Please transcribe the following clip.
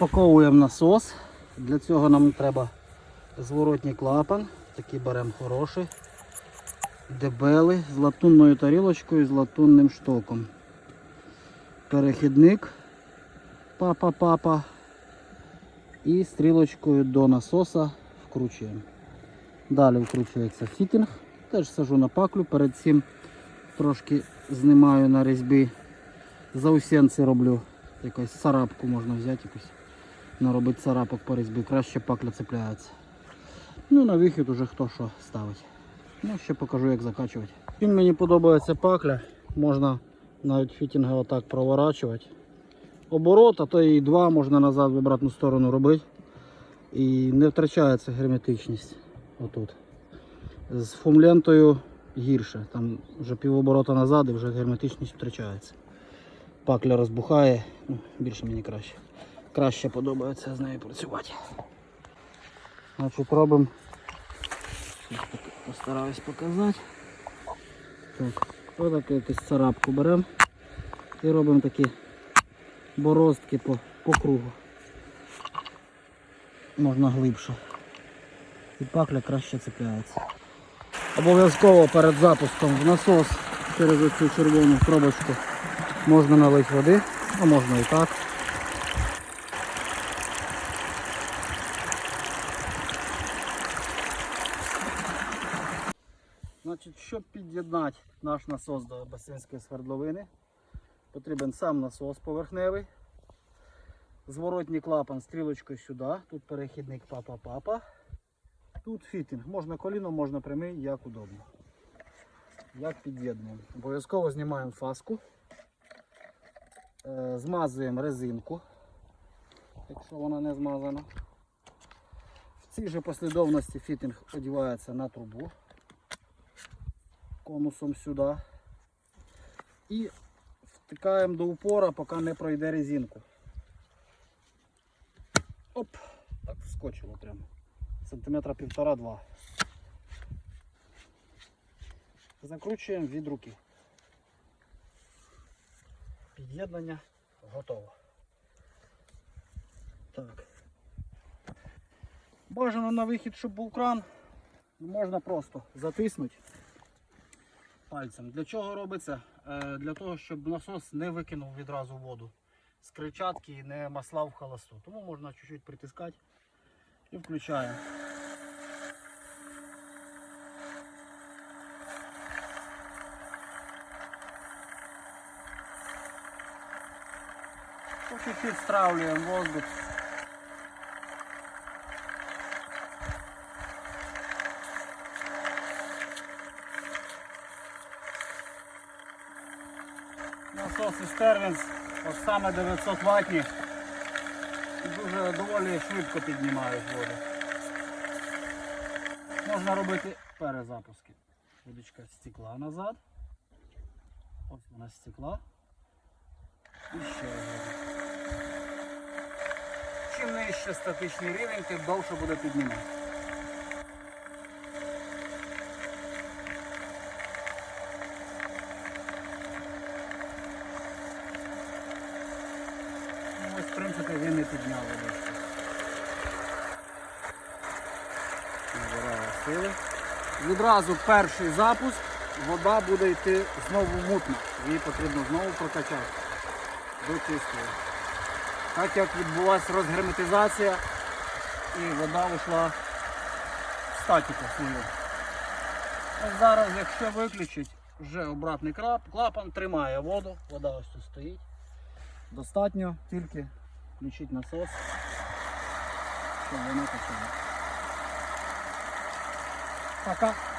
Розпаковуємо насос. Для цього нам треба зворотній клапан. Такий беремо хороший. Дебелий з латунною тарілочкою з латунним штоком. Перехідник папа-папа. І стрілочкою до насоса вкручуємо. Далі вкручується фітинг. Теж сажу на паклю. Перед цим трошки знімаю на різьбі. Заусенці роблю. Якусь царапку можна взяти якусь. Наробити царапок по різьбі. Краще пакля цепляється. Ну на вихід уже хто що ставить. Ну, ще покажу як закачувати. Він мені подобається пакля. Можна навіть фітінги отак проворачувати. Оборот, а то і два можна назад в обратну сторону робити. І не втрачається герметичність. Отут. З фумлентою гірше. Там вже півоборота назад і вже герметичність втрачається. Пакля розбухає, ну, більше мені краще. Краще подобається з нею працювати. Значить робимо. Постараюсь показати. Так, отаку якусь царапку беремо і робимо такі бороздки по, по кругу. Можна глибше. І пакля краще цепляється. Обов'язково перед запуском в насос через оцю червону пробочку можна налити води, а можна і так. Значить, щоб під'єднати наш насос до басейнської свердловини, потрібен сам насос поверхневий, зворотній клапан стрілочкою сюди, тут перехідник папа-папа, тут фітинг, можна коліно, можна прямий, як удобно. Як під'єднуємо. Обов'язково знімаємо фаску, е, змазуємо резинку, якщо вона не змазана. В цій же послідовності фітинг одівається на трубу конусом сюди. І втикаємо до упора, поки не пройде резинку. Оп! Так вскочило прямо. Сантиметра півтора-два. Закручуємо від руки. Під'єднання готово. Так. Бажано на вихід, щоб був кран. Можна просто затиснути пальцем. Для чого робиться? Е, Для того, щоб насос не викинув відразу воду з кричатки і не масла в холосту. Тому можна чуть-чуть притискати і включаємо. Чуть-чуть стравлюємо воздух. Насоси Стервінс, от саме 900 ватні, дуже доволі швидко піднімають воду. Можна робити перезапуски. Водичка стекла назад. Ось вона стекла. І ще раз. Чим нижче статичний рівень, тим довше буде піднімати. В принципі, він і підняв водичку. Набирає сили. Відразу перший запуск, вода буде йти знову мутна. Її потрібно знову прокачати до чистої. Так як відбулася розгерметизація і вода вийшла в статіку свою. Зараз, якщо виключить, вже обратний клапан тримає воду, вода ось тут стоїть. Достатньо тільки включити насос, щоб воно качало. Пока.